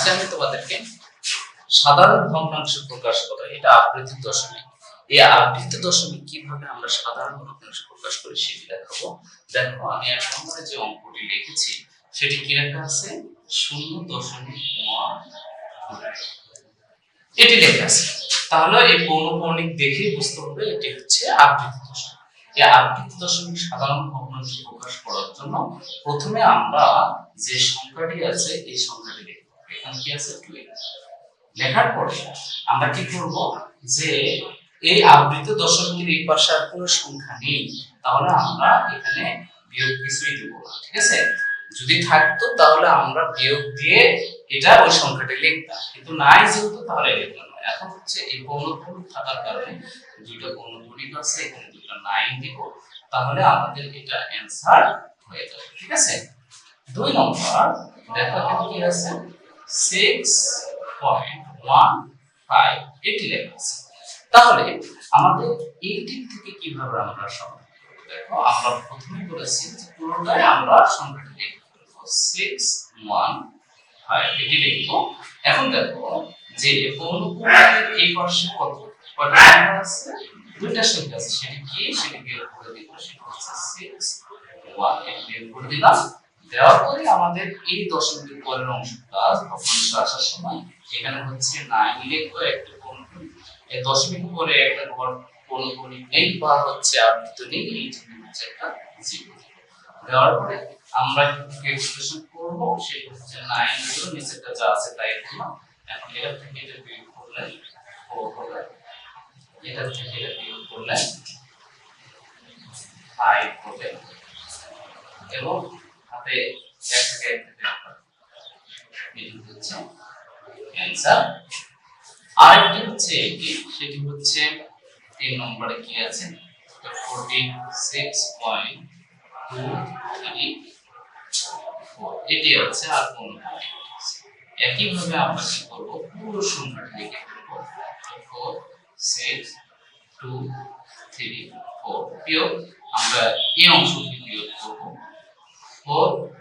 আজকে আমি তোমাদেরকে সাধারণ ভগ্নাংশ প্রকাশ করা, এটা আবৃত্তি দশমিক। এই আবৃত্তি দশমিক কীভাবে আমরা সাধারণ ভগ্নাংশ প্রকাশ করি সেটি দেখাবো। দেখো, আমি এক নম্বরে যে অঙ্কটি লিখেছি, সেটি কি লেখা আছে? শূন্য দশমিক এটি লেখা আছে। তাহলে এই পৌনপৌনিক দেখে বুঝতে হবে এটি হচ্ছে আবৃত্তি দশমিক। এই আবৃত্তি দশমিক সাধারণ ভগ্নাংশ প্রকাশ করার জন্য প্রথমে আমরা যে সংখ্যাটি আছে, এই সংখ্যাটি এখানে কি লেখার পরে আমরা কি করব যে এই আবৃত দশমিকের এই পাশে আর কোনো সংখ্যা নেই, তাহলে আমরা এখানে বিয়োগ কিছুই দেবো না, ঠিক আছে? যদি থাকতো তাহলে আমরা বিয়োগ দিয়ে এটা ওই সংখ্যাটি লিখতাম, কিন্তু নাই যেহেতু, তাহলে লিখলাম না। এখন হচ্ছে এই পৌনপৌনিক থাকার কারণে দুইটা পৌনপৌনিক আছে, এখানে দুটো নাইন দিব, তাহলে আমাদের এটা অ্যান্সার হয়ে যাবে, ঠিক আছে? দুই নম্বর, দেখো কি আছে? সিক্স পয়েন্ট ওয়ান ফাইভ এটি লেখা আছে। তাহলে আমাদের এইটি থেকে কীভাবে আমরা দেখো, আমরা প্রথমে করেছি যে পুরোটাই আমরা সংখ্যাটি লিখব। সিক্স ওয়ান ফাইভ এটি লিখব। এখন দেখো, যে পৌনপুরের এই পাশে কত? আছে? দুইটা সংখ্যা আছে। সেটি কি? সেটি বিয়োগ করে দিব সেটি হচ্ছে সিক্স ওয়ান এটি বিয়োগ করে দিলাম। দেওয়ার পরে আমাদের এই দশমিকের পরের অংশটা ভগ্নাংশ আসার সময় এখানে হচ্ছে নাইন লিখব একটা পৌনপুনিক এই দশমিক পরে একটা ঘর পৌনপুনিক নেই বা হচ্ছে আবৃত নেই, এই জন্য হচ্ছে একটা জিরো দেওয়ার পরে আমরা এক্সপ্রেশন করব সেটা হচ্ছে নাইন জিরো নিচেরটা যা আছে তাই করলাম এখন এটা থেকে এটা বিয়োগ করলে ফোর হবে এটা থেকে এটা বিয়োগ করলে ফাইভ হবে। এবং হাতে এক থেকে এক থেকে এটি হচ্ছে অ্যান্সার আরেকটি হচ্ছে এটি সেটি হচ্ছে তিন নম্বরে কি আছে? Forty six point two three four এটি আছে আর কোন একইভাবে আমরা কি করব? পুরো সংখ্যাটি লিখে ফেলব। Four six two three four বিয়োগ আমরা এই অংশটি বিয়োগ করব।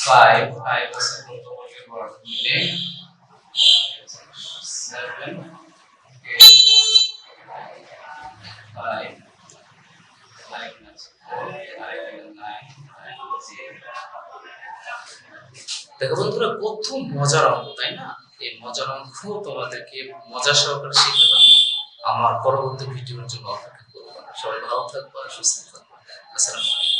ফাইভ ফাইভ আছে কত বলে বর্গ মিলে five, nine, zero. দেখো বন্ধুরা কত মজার অঙ্ক তাই না এই মজার অঙ্ক তোমাদেরকে মজা সহকারে শিখালাম আমার পরবর্তী ভিডিওর জন্য অপেক্ষা করব সবাই ভালো থাকব সুস্থ থাকব আসসালামু আলাইকুম